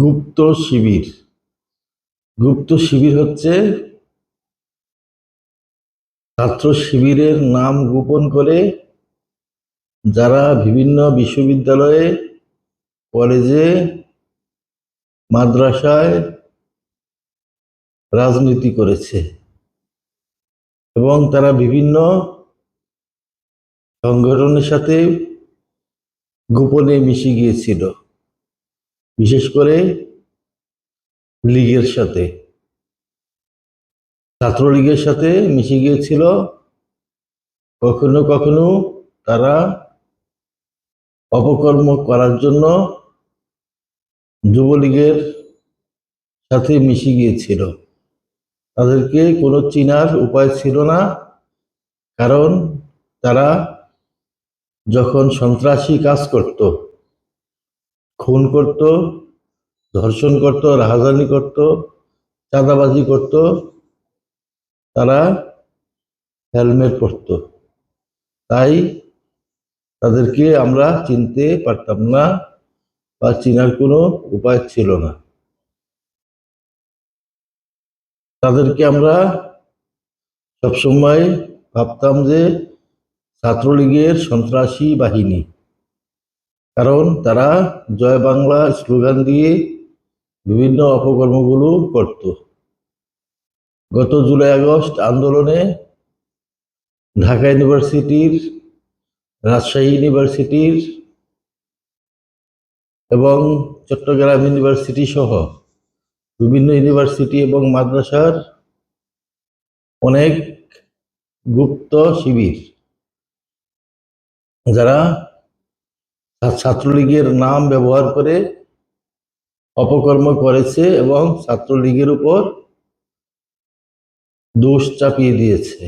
গুপ্ত শিবির। গুপ্ত শিবির হচ্ছে ছাত্র শিবিরের নাম গোপন করে যারা বিভিন্ন বিশ্ববিদ্যালয়ে, কলেজে, মাদ্রাসায় রাজনীতি করেছে এবং তারা বিভিন্ন সংগঠনের সাথে গোপনে মিশে গিয়েছিল। বিশেষ করে লীগের সাথে। ছাত্রলীগের সাথে মিশে গিয়েছিল, কখনো কখনো তারা অপকর্ম করার জন্য যুবলীগের সাথে মিশে গিয়েছিল। তাদেরকে কোনো চিনার উপায় ছিল না, কারণ তারা যখন সন্ত্রাসী কাজ করত খুন করত, ধর্ষণ করত, রাহাজানি করত, চাঁদাবাজি করত, তারা হেলমেট পরত। তাই তাদেরকে আমরা চিনতে পারতাম না বা চিনার কোনো উপায় ছিল না। তাদেরকে আমরা সবসময় ভাবতাম যে ছাত্রলীগের সন্ত্রাসী বাহিনী কারণ তারা জয় বাংলা স্লোগান দিয়ে বিভিন্ন অপকর্মগুলো করত। গত জুলাই আগস্ট আন্দোলনে ঢাকা ইউনিভার্সিটির, রাজশাহী ইউনিভার্সিটির এবং চট্টগ্রাম ইউনিভার্সিটি সহ বিভিন্ন ইউনিভার্সিটি এবং মাদ্রাসার অনেক গুপ্ত শিবির, যারা ছাত্রলীগের নাম ব্যবহার করে অপকর্ম করেছে এবং ছাত্রলীগের উপর দোষ চাপিয়ে দিয়েছে।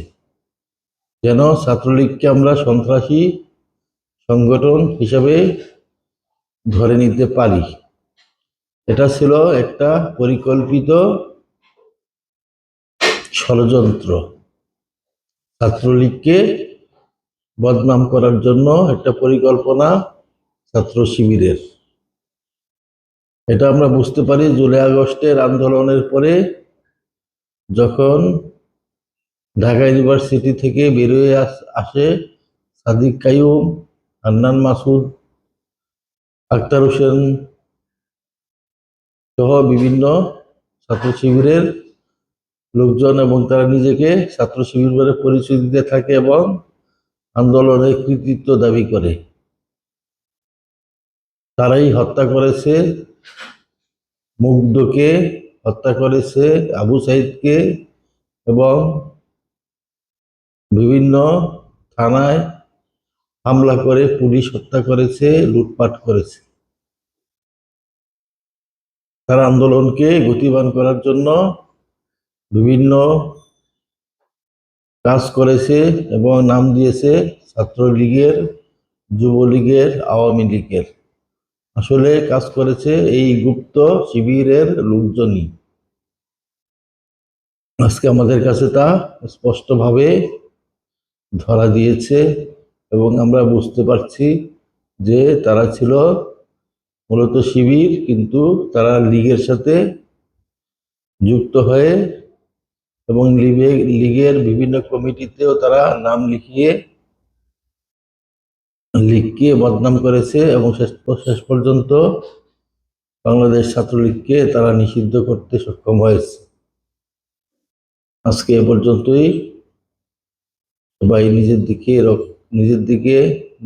যেন ছাত্রলীগকে আমরা সন্ত্রাসী সংগঠন হিসাবে ধরে নিতে পারি। এটা ছিল একটা পরিকল্পিত ষড়যন্ত্র। ছাত্রলীগকে বদনাম করার জন্য একটা পরিকল্পনা ছাত্র শিবিরের। এটা আমরা বুঝতে পারি জুলাই আগস্টের আন্দোলনের পরে যখন ঢাকা ইউনিভার্সিটি থেকে বেরোয় আসে সাদিক কাইয়ুম, হান্নান মাসুদ আক্তার হোসেন সহ বিভিন্ন ছাত্র শিবিরের লোকজন এবং তারা নিজেকে ছাত্র শিবির বলে পরিচয় দিতে থাকে এবং আন্দোলনের কৃতিত্ব দাবি করে। তারাই হত্যা করেছে, মুগ্ধকে হত্যা করেছে, আবু সাইদকে এবং বিভিন্ন থানায় হামলা করে পুলিশ হত্যা করেছে, লুটপাট করেছে। তারা আন্দোলনকে গতিবান করার জন্য বিভিন্ন কাজ করেছে এবং নাম দিয়েছে ছাত্রলীগের, যুবলীগের, আওয়ামী লীগের। আসলে কাজ করেছে এই গুপ্ত শিবিরের লোকজনই। আজকে আমাদের কাছে তা স্পষ্টভাবে ধরা দিয়েছে এবং আমরা বুঝতে পারছি যে তারা ছিল মূলত শিবির, কিন্তু তারা লীগের সাথে যুক্ত হয়ে এবং লিগে লীগের বিভিন্ন কমিটিতেও তারা নাম লিখিয়ে লীগকে বদনাম করেছে এবং শেষ শেষ পর্যন্ত বাংলাদেশ ছাত্রলীগকে তারা নিষিদ্ধ করতে সক্ষম হয়েছে। আজকে এ পর্যন্তই। সবাই নিজের দিকে নিজের দিকে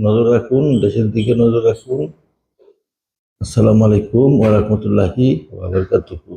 নজর রাখুন, দেশের দিকে নজর রাখুন। আসসালামু আলাইকুম ওয়া রাহমাতুল্লাহি ওয়া বারাকাতুহু।